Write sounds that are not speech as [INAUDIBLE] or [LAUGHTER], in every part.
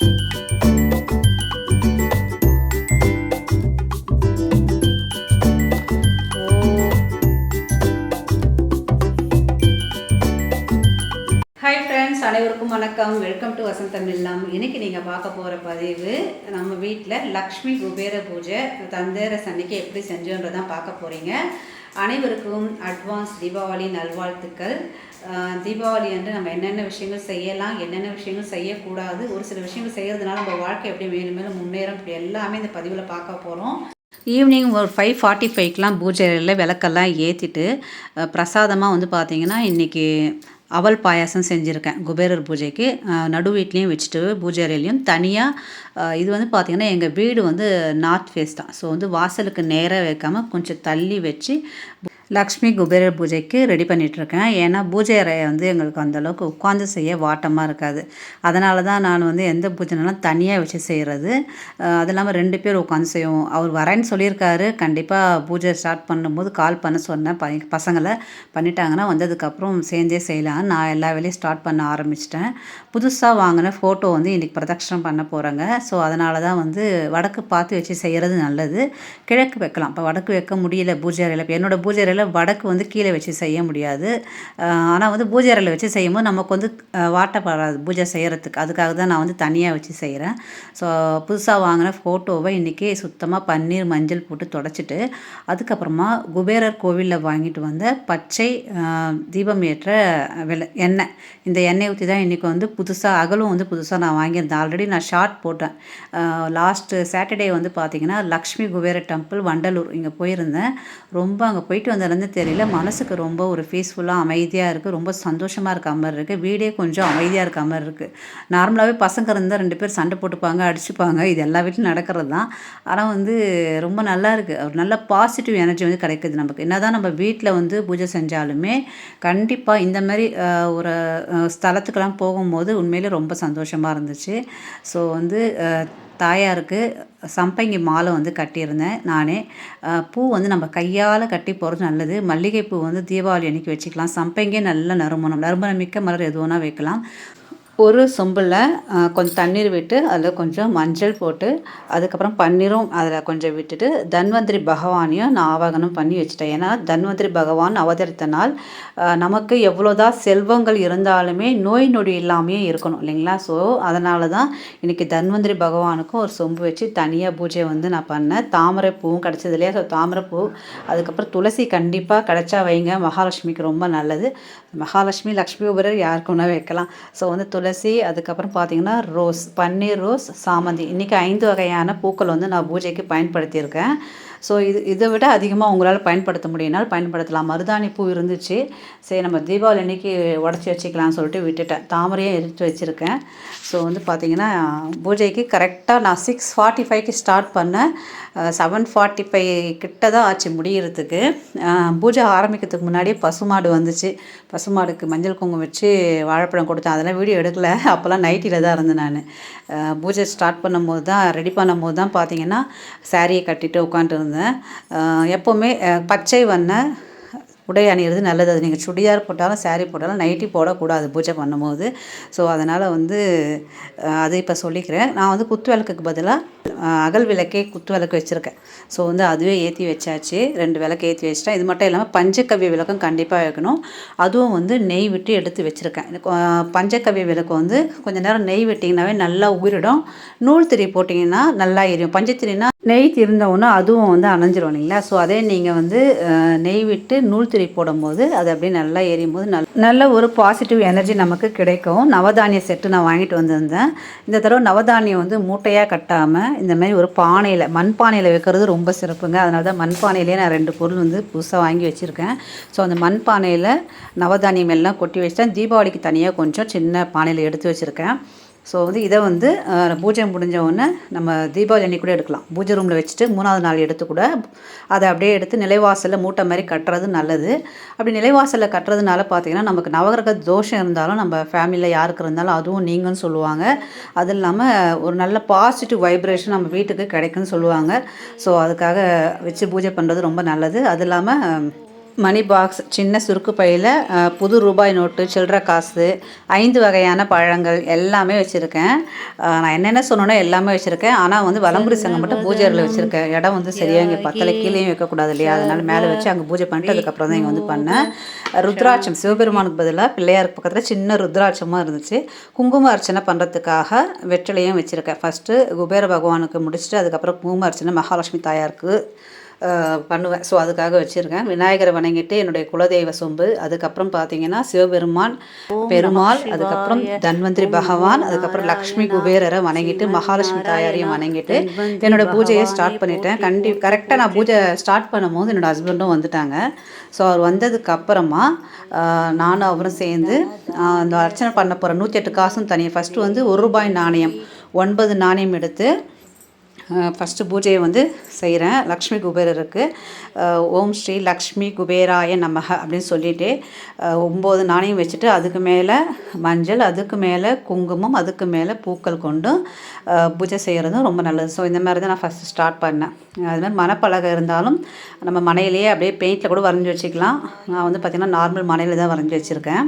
you. அனைவருக்கும் வணக்கம். Welcome to வசந்தம் இல்லம் இன்றைக்கி நீங்கள் பார்க்க போகிற பதிவு நம்ம வீட்டில் லக்ஷ்மி குபேர பூஜை தந்தேர சன்னைக்கு எப்படி செஞ்சோன்றதான் பார்க்க போகிறீங்க அனைவருக்கும் அட்வான்ஸ் தீபாவளி நல்வாழ்த்துக்கள். தீபாவளி அன்று நம்ம என்னென்ன விஷயங்கள் செய்யலாம் என்னென்ன விஷயங்கள் செய்யக்கூடாது ஒரு சில விஷயங்கள் செய்கிறதுனால நம்ம வாழ்க்கை எப்படி மேலும் மேலும் முன்னேறும் இப்படி எல்லாமே இந்த பதிவில் பார்க்க போகிறோம் ஈவினிங் ஒரு ஃபைவ் ஃபார்ட்டி ஃபைவ்க்கெலாம் பூஜையில் விளக்கெல்லாம் ஏற்றிட்டு பிரசாதமாக வந்து பார்த்திங்கன்னா இன்றைக்கி அவல் பாயாசம் செஞ்சுருக்கேன். குபேரர் பூஜைக்கு நடு வீட்லேயும் வச்சுட்டு பூஜை அறையிலையும். தனியாக இது வந்து பார்த்திங்கன்னா எங்கள் வீடு வந்து நார்த் ஃபேஸ் தான். ஸோ வந்து வாசலுக்கு நேராக வைக்காமல் கொஞ்சம் தள்ளி வச்சு லக்ஷ்மி குபேர பூஜைக்கு ரெடி பண்ணிகிட்ருக்கேன் ஏன்னா பூஜை அறையை வந்து எங்களுக்கு அந்தளவுக்கு உட்காந்து செய்ய வாட்டமாக இருக்காது. அதனால தான் நான் வந்து எந்த பூஜைனாலும் தனியாக வச்சு செய்கிறது அது இல்லாமல் ரெண்டு பேர் உட்காந்து செய்வோம். அவர் வரேன்னு சொல்லியிருக்காரு. கண்டிப்பாக பூஜை ஸ்டார்ட் பண்ணும்போது கால் பண்ண சொன்னேன். ப பசங்களை பண்ணிட்டாங்கன்னா வந்ததுக்கப்புறம் சேர்ந்தே செய்யலாம் நான் எல்லா வேலையும் ஸ்டார்ட் பண்ண ஆரம்பிச்சிட்டேன். புதுசாக வாங்கின ஃபோட்டோ வந்து இன்றைக்கி பிரதட்சணம் பண்ண போகிறாங்க ஸோ அதனால தான் வந்து வடக்கு பார்த்து வச்சு செய்கிறது நல்லது. கிழக்கு வைக்கலாம். இப்போ வடக்கு வைக்க முடியல பூஜை அறையில். இப்போ என்னோடய பூஜை அறையில் வடக்கு வந்து கீழே வச்சு செய்ய முடியாது. ஆனால் வந்து பூஜை அறையில் வச்சு செய்யும்போது நமக்கு வந்து வாட்டப்படாது பூஜை செய்கிறதுக்கு அதுக்காக தான் நான் வந்து தனியாக வச்சு செய்கிறேன் ஸோ புதுசாக வாங்கின ஃபோட்டோவை இன்றைக்கி சுத்தமாக பன்னீர் மஞ்சள் போட்டு தொடச்சிட்டு அதுக்கப்புறமா குபேரர் கோவிலில் வாங்கிட்டு வந்த பச்சை தீபம் ஏற்ற விலை எண்ணெய். இந்த எண்ணெய் ஊற்றி தான் இன்றைக்கி வந்து புதுசாக அகலும் வந்து புதுசாக நான் வாங்கியிருந்தேன். ஆல்ரெடி நான் ஷார்ட் போட்டேன். லாஸ்ட்டு சாட்டர்டே வந்து பார்த்திங்கன்னா லக்ஷ்மி குபேர டெம்பிள் வண்டலூர் இங்கே போயிருந்தேன். ரொம்ப அங்கே போயிட்டு வந்ததுலேருந்து தெரியல மனசுக்கு ரொம்ப ஒரு பீஸ்ஃபுல்லாக அமைதியாக இருக்குது ரொம்ப சந்தோஷமாக இருக்க மாதிரி இருக்குது வீடே கொஞ்சம் அமைதியாக இருக்க மாதிரி இருக்குது நார்மலாகவே பசங்க இருந்தால் ரெண்டு பேர் சண்டை போட்டுப்பாங்க அடிச்சுப்பாங்க. இது எல்லா வீட்லையும் நடக்கிறது தான். ஆனால் வந்து ரொம்ப நல்லா இருக்குது ஒரு நல்ல பாசிட்டிவ் எனர்ஜி வந்து கிடைக்குது நமக்கு. என்ன தான் நம்ம வீட்டில் வந்து பூஜை செஞ்சாலுமே கண்டிப்பாக இந்த மாதிரி ஒரு ஸ்தலத்துக்கெல்லாம் போகும்போது உண்மையிலே ரொம்ப சந்தோஷமாக இருந்துச்சு. ஸோ வந்து தாயாருக்கு சம்பங்கி மாலை வந்து கட்டியிருந்தேன் நானே. பூ வந்து நம்ம கையால் கட்டி போகிறது நல்லது. மல்லிகைப்பூ வந்து தீபாவளி அன்றைக்கி வச்சுக்கலாம். சம்பங்கியே நல்ல நறுமணம் நறுமணம் மிக்க மலர் எது வேணால் வைக்கலாம். ஒரு சொம்பில் கொஞ்சம் தண்ணீர் விட்டு அதில் கொஞ்சம் மஞ்சள் போட்டு அதுக்கப்புறம் பன்னீரும் அதில் கொஞ்சம் விட்டுட்டு தன்வந்திரி பகவானையும் நான் ஆவாகனம் பண்ணி வச்சுட்டேன். ஏன்னா தன்வந்திரி பகவான் அவதரித்த நாள் நமக்கு எவ்வளோதான் செல்வங்கள் இருந்தாலுமே நோய் நொடி இல்லாமையே இருக்கணும் இல்லைங்களா? ஸோ அதனால தான் இன்றைக்கி தன்வந்திரி பகவானுக்கும் ஒரு சொம்பு வச்சு தனியாக பூஜை வந்து நான் பண்ணேன். தாமரை பூவும் கிடச்சது இல்லையா? ஸோ தாமரை பூ அதுக்கப்புறம் துளசி கண்டிப்பாக கிடச்சா வைங்க. மகாலட்சுமிக்கு ரொம்ப நல்லது. மகாலட்சுமி லக்ஷ்மி உபரர் யாருக்கு வேணால் வைக்கலாம். ஸோ வந்து துளசி அதுக்கப்புறம் பார்த்தீங்கன்னா ரோஸ் பன்னீர் ரோஸ் சாமந்தி. இன்றைக்கி ஐந்து வகையான பூக்கள் வந்து நான் பூஜைக்கு பயன்படுத்தியிருக்கேன். ஸோ இது இதை விட அதிகமாக உங்களால் பயன்படுத்த முடியினால் பயன்படுத்தலாம். மருதாணி பூ இருந்துச்சு. சரி நம்ம தீபாவளி அன்னைக்கு உடச்சி வச்சுக்கலாம்னு சொல்லிட்டு விட்டுட்டேன். தாமரையும் எடுத்து வச்சுருக்கேன். ஸோ வந்து பார்த்திங்கன்னா பூஜைக்கு கரெக்டாக நான் சிக்ஸ் ஃபார்ட்டி ஃபைவ்க்கு ஸ்டார்ட் பண்ணேன். செவன் ஃபார்ட்டி ஃபைவ் கிட்ட தான் ஆச்சு முடிகிறதுக்கு பூஜை ஆரம்பிக்கிறதுக்கு முன்னாடியே பசுமாடு வந்துச்சு. பசுமாடுக்கு மஞ்சள் குங்குமம் வச்சு வாழைப்பழம் கொடுத்தேன். அதெல்லாம் வீடியோ எடுக்கல. அப்போல்லாம் நைட்டியில் தான் இருந்தேன் நான். பூஜை ஸ்டார்ட் பண்ணும்போது தான் ரெடி பண்ணும்போது தான் பார்த்திங்கன்னா சாரியை கட்டிட்டு உட்காந்துருந்தேன் எப்போவுமே பச்சை வண்ண உடை அணியிறது நல்லது. அது நீங்கள் சுடிதார் போட்டாலும் சாரீ போட்டாலும் நைட்டி போடக்கூடாது பூஜை பண்ணும்போது. ஸோ அதனால் வந்து அது இப்போ சொல்லிக்கிறேன். நான் வந்து குத்து விளக்குக்கு பதிலாக அகல் விளக்கே குத்து விளக்கு வச்சுருக்கேன். ஸோ வந்து அதுவே ஏற்றி வச்சாச்சு. ரெண்டு விளக்கு ஏற்றி வச்சிட்டேன். இது மட்டும் இல்லாமல் பஞ்சகவ்ய விளக்கம் கண்டிப்பாக வைக்கணும். அதுவும் வந்து நெய் விட்டு எடுத்து வச்சுருக்கேன். எனக்கு, விளக்கு வந்து கொஞ்சம் நேரம் நெய் விட்டிங்கனாவே நல்லா உயிரிடும். நூல் திரி போட்டிங்கன்னா நல்லா எரியும். பஞ்சத்திரினா நெய் திருந்தவுன்னா அதுவும் வந்து அணைஞ்சிரும் இல்லைங்களா? ஸோ அதே நீங்கள் வந்து நெய் விட்டு நூல் திரி போடும்போது அது அப்படியே நல்லா எரியும் போது நல் நல்ல ஒரு பாசிட்டிவ் எனர்ஜி நமக்கு கிடைக்கும். நவதானிய செட்டு நான் வாங்கிட்டு வந்திருந்தேன். இந்த தடவை நவதானியம் வந்து மூட்டையாக கட்டாமல் இந்த மாதிரி ஒரு பானையில் மண்பானையில் வைக்கிறது ரொம்ப சிறப்புங்க. அதனால தான் மண்பானையிலே நான் ரெண்டு பொருள் வந்து புதுசாக வாங்கி வச்சுருக்கேன். ஸோ அந்த மண்பானையில் நவதானியம் எல்லாம் கொட்டி வச்சிட்டேன். தீபாவளிக்கு தனியாக கொஞ்சம் சின்ன பானையில் எடுத்து வச்சுருக்கேன். ஸோ வந்து இதை வந்து பூஜை முடிஞ்ச உடனே நம்ம தீபாவளி அன்னைக்கு கூட எடுக்கலாம். பூஜை ரூமில் வச்சுட்டு மூணாவது நாள் எடுத்து கூட அதை அப்படியே எடுத்து நிலைவாசலில் மூட்டை மாதிரி கட்டுறது நல்லது. அப்படி நிலைவாசலில் கட்டுறதுனால பார்த்தீங்கன்னா நமக்கு நவகிரக தோஷம் இருந்தாலும் நம்ம ஃபேமிலியில் யாருக்கு இருந்தாலும் அதுவும் நீங்கன்னு சொல்லுவாங்க. அது இல்லாமல் ஒரு நல்ல பாசிட்டிவ் வைப்ரேஷன் நம்ம வீட்டுக்கு கிடைக்குன்னு சொல்லுவாங்க. ஸோ அதுக்காக வச்சு பூஜை பண்ணுறது ரொம்ப நல்லது. அது இல்லாமல் மணி பாக்ஸ் சின்ன சுருக்கு பையில் புது ரூபாய் நோட்டு சில்லற காசு ஐந்து வகையான பழங்கள் எல்லாமே வச்சுருக்கேன். நான் என்னென்ன சொன்னேனோ எல்லாமே வச்சுருக்கேன். ஆனால் வந்து வலம்புரி சங்கம் மட்டும் பூஜையில் வச்சுருக்கேன். இடம் வந்து சரியாக இங்கே பத்தலை கீழேயும் வைக்கக்கூடாது இல்லையா? அதனால் மேலே வச்சு அங்கே பூஜை பண்ணிட்டு அதுக்கப்புறம் தான் இங்கே வந்து பண்ணேன். ருத்ராட்சம் சிவபெருமானுக்கு பதிலாக பிள்ளையாருக்கு பக்கத்தில் சின்ன ருத்ராட்சமாக இருந்துச்சு. குங்கும அர்ச்சனை பண்ணுறதுக்காக வெற்றிலையும் வச்சுருக்கேன். ஃபஸ்ட்டு குபேர பகவானுக்கு முடிச்சுட்டு அதுக்கப்புறம் குங்கும அர்ச்சனை மகாலட்சுமி தாயாருக்கு பண்ணுவேன். ஸோ அதுக்காக வச்சுருக்கேன். விநாயகரை வணங்கிட்டு என்னுடைய குலதெய்வ சொம்பு. அதுக்கப்புறம் பார்த்தீங்கன்னா சிவபெருமான் பெருமாள் அதுக்கப்புறம் தன்வந்திரி பகவான் அதுக்கப்புறம் லக்ஷ்மி குபேரரை வணங்கிட்டு மகாலட்சுமி தாயாரையும் வணங்கிட்டு என்னோட பூஜையை ஸ்டார்ட் பண்ணிட்டேன். கண்டி கரெக்டாக நான் பூஜை ஸ்டார்ட் பண்ணும்போது என்னோட ஹஸ்பண்டும் வந்துட்டாங்க. ஸோ அவர் வந்ததுக்கு அப்புறமா ஆஹ், நானும் அவரும் சேர்ந்து அந்த அர்ச்சனை பண்ண போகிற நூற்றி எட்டு காசும் தனியாக ஃபஸ்ட்டு வந்து ஒரு ரூபாய் நாணயம் ஒன்பது நாணயம் எடுத்து ஃபஸ்ட்டு பூஜையை வந்து செய்கிறேன் லக்ஷ்மி குபேரருக்கு. ஓம் ஸ்ரீ லக்ஷ்மி குபேராய நமக அப்படின்னு சொல்லிட்டு ஒம்பது நாணயம் வச்சுட்டு அதுக்கு மேலே மஞ்சள் அதுக்கு மேலே குங்குமம் அதுக்கு மேலே பூக்கள் கொண்டும் பூஜை செய்கிறதும் ரொம்ப நல்லது. ஸோ இந்த மாதிரி தான் நான் ஃபஸ்ட்டு ஸ்டார்ட் பண்ணேன். அது மாதிரி இருந்தாலும் நம்ம மனையிலேயே அப்படியே பெயிண்டில் கூட வரைஞ்சி வச்சுக்கலாம். நான் வந்து பார்த்திங்கன்னா நார்மல் மனையில் தான் வரைஞ்சி வச்சுருக்கேன்.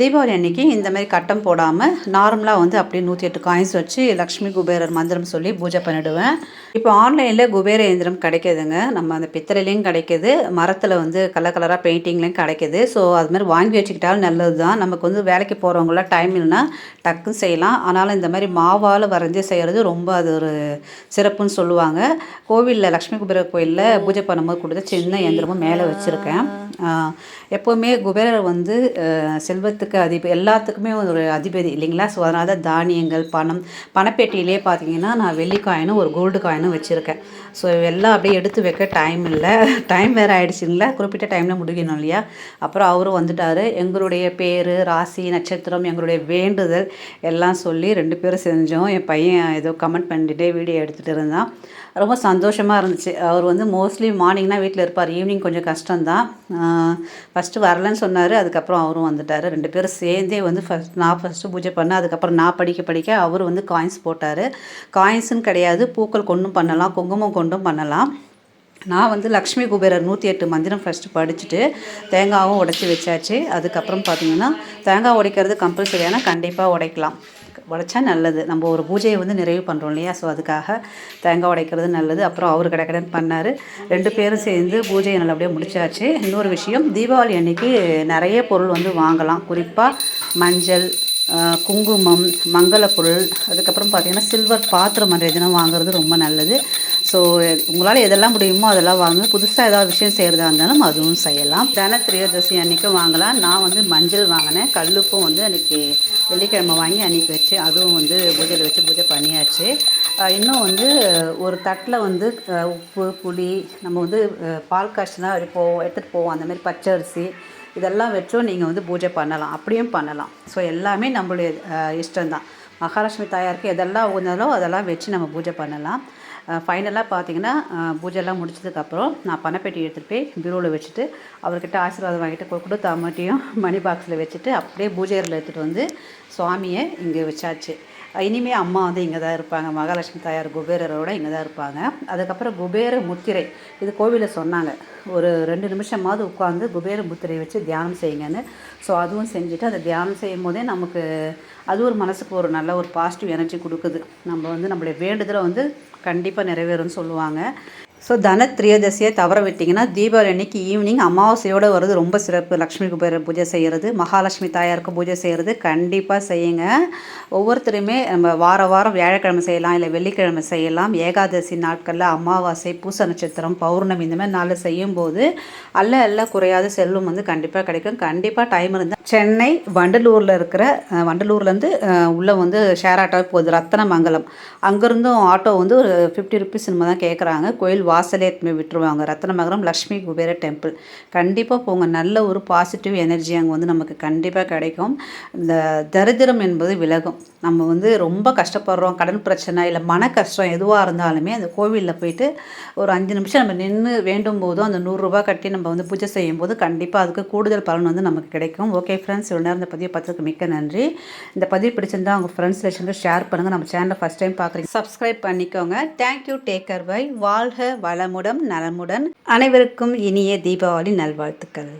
தீபாவளி அன்றைக்கி இந்த மாதிரி கட்டம் போடாமல் நார்மலாக வந்து அப்படியே நூற்றி எட்டு காயின்ஸ் வச்சு லக்ஷ்மி குபேரர் மந்திரம் சொல்லி பூஜை பண்ணிவிடுவேன் இப்போ ஆன்லைனில் குபேர இயந்திரம் கிடைக்கிதுங்க. நம்ம அந்த பித்தளையிலையும் கிடைக்கிது. மரத்தில் வந்து கலர் கலராக பெயிண்டிங்லேயும் கிடைக்கிது. ஸோ அது மாதிரி வாங்கி வச்சுக்கிட்டாலும் நல்லது தான் நமக்கு வந்து வேலைக்கு போகிறவங்களாம் டைம் இல்லைன்னா டக்குன்னு செய்யலாம். ஆனாலும் இந்த மாதிரி மாவால் வரைஞ்சி செய்கிறது ரொம்ப அது ஒரு சிறப்புன்னு சொல்லுவாங்க. கோவிலில் லக்ஷ்மி குபேர கோயிலில் பூஜை பண்ணும்போது கொடுத்த சின்ன இயந்திரமும் மேலே வச்சுருக்கேன். எப்போவுமே குபேரர் வந்து செல்வத்துக்கு அதிபதி எல்லாத்துக்குமே ஒரு அதிபதி இல்லைங்களா? ஸோ அதனால தான் தானியங்கள் பணம் பணப்பேட்டியிலே பார்த்தீங்கன்னா நான் வெள்ளிக்காயின்னு ஒரு கோல்டு காயினும் வச்சுருக்கேன். ஸோ எல்லாம் அப்படியே எடுத்து வைக்க டைம் இல்லை. டைம் வேறு ஆயிடுச்சுங்களா? குறிப்பிட்ட டைமில் முடிக்கணும் இல்லையா? அப்புறம் அவரும் வந்துட்டார். எங்களுடைய பேர் ராசி நட்சத்திரம் எங்களுடைய வேண்டுதல் எல்லாம் சொல்லி ரெண்டு பேரும் செஞ்சோம். என் பையன் ஏதோ கமெண்ட் பண்ணிட்டே வீடியோ எடுத்துகிட்டு இருந்தான். ரொம்ப சந்தோஷமாக இருந்துச்சு. அவர் வந்து மோஸ்ட்லி மார்னிங்னா வீட்டில் இருப்பார். ஈவினிங் கொஞ்சம் கஷ்டம்தான். ஃபஸ்ட்டு வரலன்னு சொன்னார். அதுக்கப்புறம் அவரும் வந்துட்டார். ரெண்டு பேரும் சேர்ந்தே வந்து ஃபஸ்ட் நான் ஃபஸ்ட்டு பூஜை பண்ணேன் அதுக்கப்புறம் நான் படிக்க படிக்க அவர் வந்து காயின்ஸ் போட்டார். காயின்ஸுன்னு கிடையாது. பூக்கள் கொண்டும் பண்ணலாம். குங்குமம் கொண்டும் பண்ணலாம். நான் வந்து லக்ஷ்மி குபேரர் நூற்றி எட்டு மந்திரம் ஃபஸ்ட்டு படிச்சுட்டு தேங்காவும் உடைச்சி வச்சாச்சு. அதுக்கப்புறம் பார்த்தீங்கன்னா தேங்காய் உடைக்கிறது கம்பல்சரியான கண்டிப்பாக உடைக்கலாம். உடைச்சா நல்லது. நம்ம ஒரு பூஜையை வந்து நிறைவு பண்ணுறோம் இல்லையா? ஸோ அதுக்காக தேங்காய் உடைக்கிறது நல்லது. அப்புறம் அவர் கடை பண்ணார். ரெண்டு பேரும் சேர்ந்து பூஜையை நல்லபடியாக முடிச்சாச்சு. இன்னொரு விஷயம் தீபாவளி அன்னைக்கு நிறைய பொருள் வந்து வாங்கலாம். குறிப்பாக மஞ்சள் குங்குமம் மங்கள பொருள். அதுக்கப்புறம் பார்த்தீங்கன்னா சில்வர் பாத்திரம் அந்த இதெல்லாம் வாங்குறது ரொம்ப நல்லது. ஸோ உங்களால் எதெல்லாம் முடியுமோ அதெல்லாம் வாங்க புதுசாக ஏதாவது விஷயம் செய்கிறதா இருந்தாலும் அதுவும் செய்யலாம். தன திரையோதசி அன்றைக்கும் வாங்கலாம். நான் வந்து மஞ்சள் வாங்கினேன். கல்லுப்பும் வந்து அன்றைக்கி வெள்ளிக்கிழமை வாங்கி அன்றைக்கி வச்சு அதுவும் வந்து பூஜையில் வச்சு பூஜை பண்ணியாச்சு. இன்னும் வந்து ஒரு தட்டில் வந்து உப்பு புளி நம்ம வந்து பால் காய்ச்சினா போவோம் எடுத்துகிட்டு போவோம். அந்த மாதிரி பச்சை அரிசி இதெல்லாம் வச்சும் நீங்கள் வந்து பூஜை பண்ணலாம். அப்படியும் பண்ணலாம். ஸோ எல்லாமே நம்மளுடைய இஷ்டம்தான். மகாலட்சுமி தாயாருக்கு எதெல்லாம் உகந்தாலோ அதெல்லாம் வச்சு நம்ம பூஜை பண்ணலாம். ஃபைனலாக பார்த்தீங்கன்னா பூஜைலாம் முடிச்சதுக்கப்புறம் நான் பணப்பெட்டி எடுத்துகிட்டு போய் பீரோவில் வச்சுட்டு அவர்கிட்ட ஆசீர்வாதம் வாங்கிட்டு கொடுத்த அம்மாட்டியும் மணி [LAUGHS] பாக்ஸில் வச்சுட்டு அப்படியே பூஜையில் எடுத்துகிட்டு வந்து சுவாமியை இங்கே வச்சாச்சு. இனிமே அம்மா வந்து இங்கே தான் இருப்பாங்க. மகாலட்சுமி தாயார் குபேரரோட இங்கே தான் இருப்பாங்க. அதுக்கப்புறம் குபேர முத்திரை. இது கோவிலில் சொன்னாங்க. ஒரு ரெண்டு நிமிஷமாவது உட்காந்து குபேர முத்திரை வச்சு தியானம் செய்யுங்கன்னு. ஸோ அதுவும் செஞ்சுட்டு அந்த தியானம் செய்யும் போதே நமக்கு அது ஒரு மனசுக்கு ஒரு நல்ல ஒரு பாசிட்டிவ் எனர்ஜி கொடுக்குது. நம்ம வந்து நம்மளுடைய வேண்டுதலை வந்து கண்டிப்பாக நிறைவேறும்னு சொல்லுவாங்க. ஸோ தன திரியதசியை தவற விட்டிங்கன்னா தீபாவளி அன்னைக்கு ஈவினிங் அமாவாசையோடு வருது ரொம்ப சிறப்பு. லக்ஷ்மி குபேர பூஜை செய்கிறது மகாலட்சுமி தாயாருக்கு பூஜை செய்கிறது கண்டிப்பாக செய்யுங்க. ஒவ்வொருத்தருமே நம்ம வார வாரம் வியாழக்கிழமை செய்யலாம் இல்லை வெள்ளிக்கிழமை செய்யலாம். ஏகாதசி நாட்களில் அமாவாசை பூச நட்சத்திரம் பௌர்ணமி இந்த மாதிரி நாளில் செய்யும்போது அல்ல எல்லாம் குறையாத செல்வம் வந்து கண்டிப்பாக கிடைக்கும். கண்டிப்பாக டைம் இருந்தால் சென்னை வண்டலூரில் இருக்கிற வண்டலூர்லேருந்து உள்ளே வந்து ஷேர் ஆட்டோ போகுது. ரத்தனமங்கலம். அங்கேருந்தும் ஆட்டோ வந்து ஒரு ஃபிஃப்டி ருபீஸ் நம்ம தான் கேட்குறாங்க கோயில் வாசலே எடுத்துன்னு விட்டுருவாங்க. ரத்னமகரம் லக்ஷ்மி குபேர டெம்பிள். கண்டிப்பாக போங்க. நல்ல ஒரு பாசிட்டிவ் எனர்ஜி அங்கே வந்து நமக்கு கண்டிப்பாக கிடைக்கும். இந்த தரித்திரம் என்பது விலகும். நம்ம வந்து ரொம்ப கஷ்டப்படுறோம் கடன் பிரச்சனை இல்லை மன கஷ்டம் எதுவாக இருந்தாலுமே அந்த கோவிலில் போயிட்டு ஒரு அஞ்சு நிமிஷம் நம்ம நின்று வேண்டும் போதும் அந்த நூறுரூவா கட்டி நம்ம வந்து பூஜை செய்யும் போது கண்டிப்பாக அதுக்கு கூடுதல் பலன் வந்து நமக்கு கிடைக்கும். ஓகே ஃப்ரெண்ட்ஸ் இவ்வளோ நேரம் இந்த பதிவை பார்த்ததுக்கு மிக்க நன்றி. இந்த பதிவு பிடிச்சிருந்தா உங்கள் ஃப்ரெண்ட்ஸ் ரிலேஷனுக்கு ஷேர் பண்ணுங்கள் நம்ம சேனலை ஃபஸ்ட் டைம் பார்க்குறீங்க சப்ஸ்கிரைப் பண்ணிக்கோங்க. Thank you take care bye வாழ்க வளமுடன் நலமுடன். அனைவருக்கும் இனிய தீபாவளி நல்வாழ்த்துக்கள்.